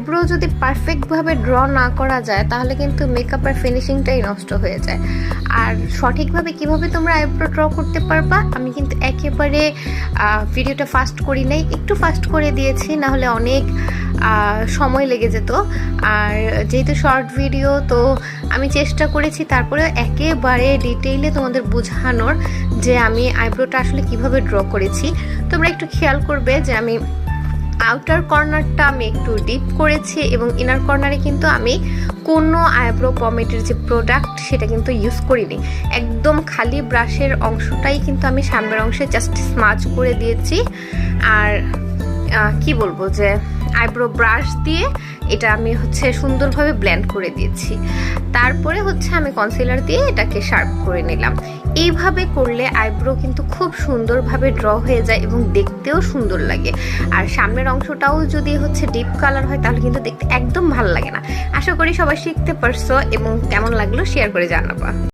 Eyebrow যদি পারফেক্টভাবে draw না করা যায়, তাহলে কিন্তু মেকআপের ফিনিশিংটাই নষ্ট হয়ে যায়। আর সঠিকভাবে কীভাবে তোমরা আইব্রো ড্র করতে পারবা, আমি কিন্তু একেবারে ভিডিওটা ফাস্ট করি নাই, একটু ফাস্ট করে দিয়েছি না হলে অনেক সময় লেগে যেত। আর যেহেতু শর্ট ভিডিও তো আমি চেষ্টা করেছি তারপরে একেবারে ডিটেইলে তোমাদের বোঝানোর যে আমি আইব্রোটা আসলে কীভাবে ড্র করেছি। তোমরা একটু খেয়াল করবে যে আমি আউটার কর্নারটা আমি একটু ডিপ করেছি এবং ইনার কর্নারে কিন্তু আমি কোনো আইব্রো পমেটের যে প্রোডাক্ট সেটা কিন্তু ইউজ করিনি। একদম খালি ব্রাশের অংশটাই কিন্তু আমি সামনের অংশে জাস্ট স্মাচ করে দিয়েছি। আর কি বলব যে আইব্রো ব্রাশ দিয়ে এটা আমি হচ্ছে সুন্দরভাবে ব্ল্যান্ড করে দিয়েছি। তারপরে হচ্ছে আমি কনসিলার দিয়ে এটাকে শার্প করে নিলাম। এইভাবে করলে আইব্রো কিন্তু খুব সুন্দরভাবে ড্র হয়ে যায় এবং দেখতেও সুন্দর লাগে। আর সামনের অংশটাও যদি হচ্ছে ডিপ কালার হয়, তাহলে কিন্তু দেখতে একদম ভালো লাগে না। আশা করি সবাই শিখতে পারছ এবং কেমন লাগল শেয়ার করে জানাবা।